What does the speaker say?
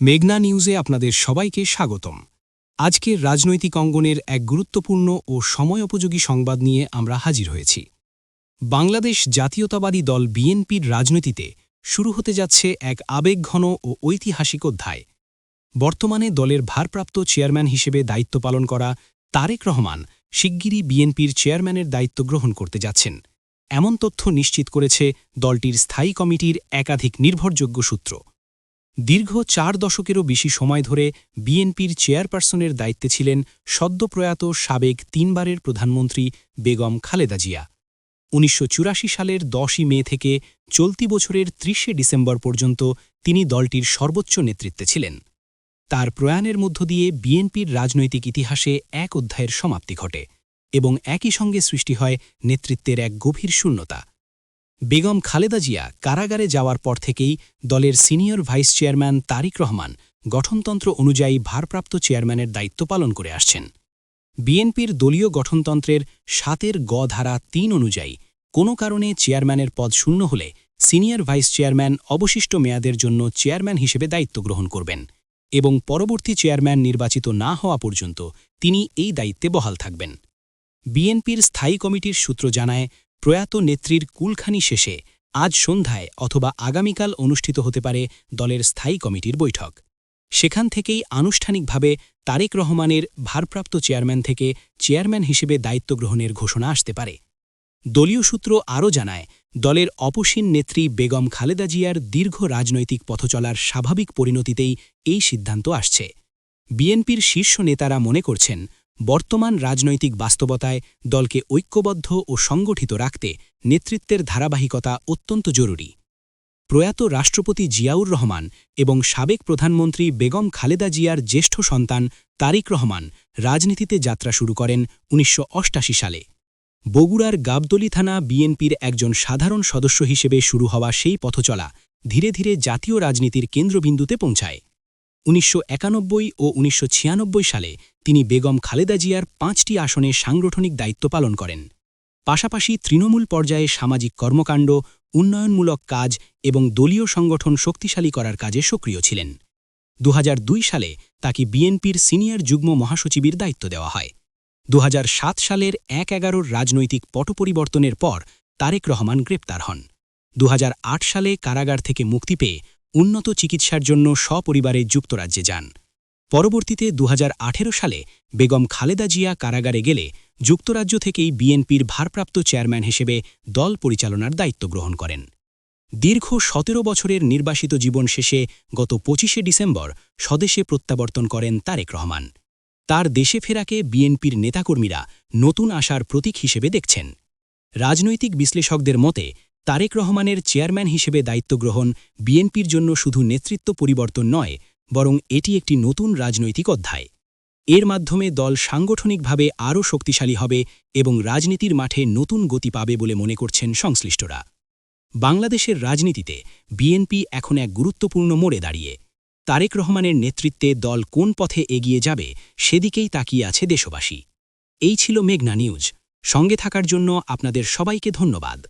মেঘনা নিউজে আপনাদের সবাইকে স্বাগতম। আজকের রাজনৈতিক অঙ্গনের এক গুরুত্বপূর্ণ ও সময়োপযোগী সংবাদ নিয়ে আমরা হাজির হয়েছি। বাংলাদেশ জাতীয়তাবাদী দল বিএনপির রাজনীতিতে শুরু হতে যাচ্ছে এক আবেগঘন ও ঐতিহাসিক অধ্যায়। বর্তমানে দলের ভারপ্রাপ্ত চেয়ারম্যান হিসেবে দায়িত্ব পালন করা তারেক রহমান শিগগিরই বিএনপির চেয়ারম্যানের দায়িত্ব গ্রহণ করতে যাচ্ছেন। এমন তথ্য নিশ্চিত করেছে দলটির স্থায়ী কমিটির একাধিক নির্ভরযোগ্য সূত্র। দীর্ঘ চার দশকেরও বেশি সময় ধরে বিএনপির চেয়ারপারসনের দায়িত্বে ছিলেন সদ্যপ্রয়াত সাবেক তিনবারের প্রধানমন্ত্রী বেগম খালেদা জিয়া। উনিশশো চুরাশি সালের দশই মে থেকে চলতি বছরের ত্রিশে ডিসেম্বর পর্যন্ত তিনি দলটির সর্বোচ্চ নেতৃত্বে ছিলেন। তার প্রয়াণের মধ্য দিয়ে বিএনপির রাজনৈতিক ইতিহাসে এক অধ্যায়ের সমাপ্তি ঘটে এবং একই সঙ্গে সৃষ্টি হয় নেতৃত্বের এক গভীর শূন্যতা। বেগম খালেদা জিয়া কারাগারে যাওয়ার পর থেকেই দলের senior vice chairman Tarique Rahman গঠনতন্ত্র অনুযায়ী ভারপ্রাপ্ত চেয়ারম্যানের দায়িত্ব পালন করে আসছেন। বিএনপির দলীয় গঠনতন্ত্রের সাতের গ ধারা তিন অনুযায়ী কোনো কারণে চেয়ারম্যানের পদ শূন্য হলে সিনিয়র ভাইস চেয়ারম্যান অবশিষ্ট মেয়াদের জন্য চেয়ারম্যান হিসেবে দায়িত্ব গ্রহণ করবেন এবং পরবর্তী চেয়ারম্যান নির্বাচিত না হওয়া পর্যন্ত তিনি এই দায়িত্বে বহাল থাকবেন। বিএনপির স্থায়ী কমিটির সূত্র জানায় প্রয়াত নেত্রীর কুলখানি শেষে আজ সন্ধ্যায় অথবা আগামীকাল অনুষ্ঠিত হতে পারে দলের স্থায়ী কমিটির বৈঠক। সেখান থেকেই আনুষ্ঠানিকভাবে তারেক রহমানের ভারপ্রাপ্ত চেয়ারম্যান থেকে চেয়ারম্যান হিসেবে দায়িত্ব গ্রহণের ঘোষণা আসতে পারে। দলীয় সূত্র আরও জানায়, দলের অপসীন নেত্রী বেগম খালেদা জিয়ার দীর্ঘ রাজনৈতিক পথচলার স্বাভাবিক পরিণতিতেই এই সিদ্ধান্ত আসছে। বিএনপির শীর্ষ নেতারা মনে করছেন বর্তমান রাজনৈতিক বাস্তবতায় দলকে ঐক্যবদ্ধ ও সংগঠিত রাখতে নেতৃত্বের ধারাবাহিকতা অত্যন্ত জরুরি। প্রয়াত রাষ্ট্রপতি জিয়াউর রহমান এবং সাবেক প্রধানমন্ত্রী বেগম খালেদা জিয়ার জ্যেষ্ঠ সন্তান তারিক রহমান রাজনীতিতে যাত্রা শুরু করেন উনিশশো সালে। বগুড়ার গাবদলি থানা বিএনপির একজন সাধারণ সদস্য হিসেবে শুরু হওয়া সেই পথচলা ধীরে ধীরে জাতীয় রাজনীতির কেন্দ্রবিন্দুতে পৌঁছায়। উনিশশো একানব্বই ও উনিশশো ছিয়ানব্বই সালে তিনি বেগম খালেদা জিয়ার পাঁচটি আসনে সাংগঠনিক দায়িত্ব পালন করেন। পাশাপাশি তৃণমূল পর্যায়ে সামাজিক কর্মকাণ্ড, উন্নয়নমূলক কাজ এবং দলীয় সংগঠন শক্তিশালী করার কাজে সক্রিয় ছিলেন। দু হাজার দুই সালে তাকে বিএনপির সিনিয়র যুগ্ম মহাসচিবের দায়িত্ব দেওয়া হয়। দু হাজার সাত সালের এক এগারোর রাজনৈতিক পট পরিবর্তনের পর তারেক রহমান গ্রেপ্তার হন। দু হাজার আট সালে কারাগার থেকে মুক্তি পেয়ে উন্নত চিকিৎসার জন্য সপরিবারে যুক্তরাজ্যে যান। পরবর্তীতে দু হাজার আঠেরো সালে বেগম খালেদা জিয়া কারাগারে গেলে যুক্তরাজ্য থেকেই বিএনপির ভারপ্রাপ্ত চেয়ারম্যান হিসেবে দল পরিচালনার দায়িত্ব গ্রহণ করেন। দীর্ঘ সতেরো বছরের নির্বাসিত জীবন শেষে গত পঁচিশে ডিসেম্বর স্বদেশে প্রত্যাবর্তন করেন তারেক রহমান। তার দেশে ফেরাকে বিএনপির নেতাকর্মীরা নতুন আশার প্রতীক হিসেবে দেখছেন। রাজনৈতিক বিশ্লেষকদের মতে তারেক রহমানের চেয়ারম্যান হিসেবে দায়িত্ব গ্রহণ বিএনপির জন্য শুধু নেতৃত্ব পরিবর্তন নয়, বরং এটি একটি নতুন রাজনৈতিক অধ্যায়। এর মাধ্যমে দল সাংগঠনিকভাবে আরও শক্তিশালী হবে এবং রাজনীতির মাঠে নতুন গতি পাবে বলে মনে করছেন সংশ্লিষ্টরা। বাংলাদেশের রাজনীতিতে বিএনপি এখন এক গুরুত্বপূর্ণ মোড়ে দাঁড়িয়ে। তারেক রহমানের নেতৃত্বে দল কোন পথে এগিয়ে যাবে সেদিকেই তাকিয়ে আছে দেশবাসী। এই ছিল মেঘনা নিউজ। সঙ্গে থাকার জন্য আপনাদের সবাইকে ধন্যবাদ।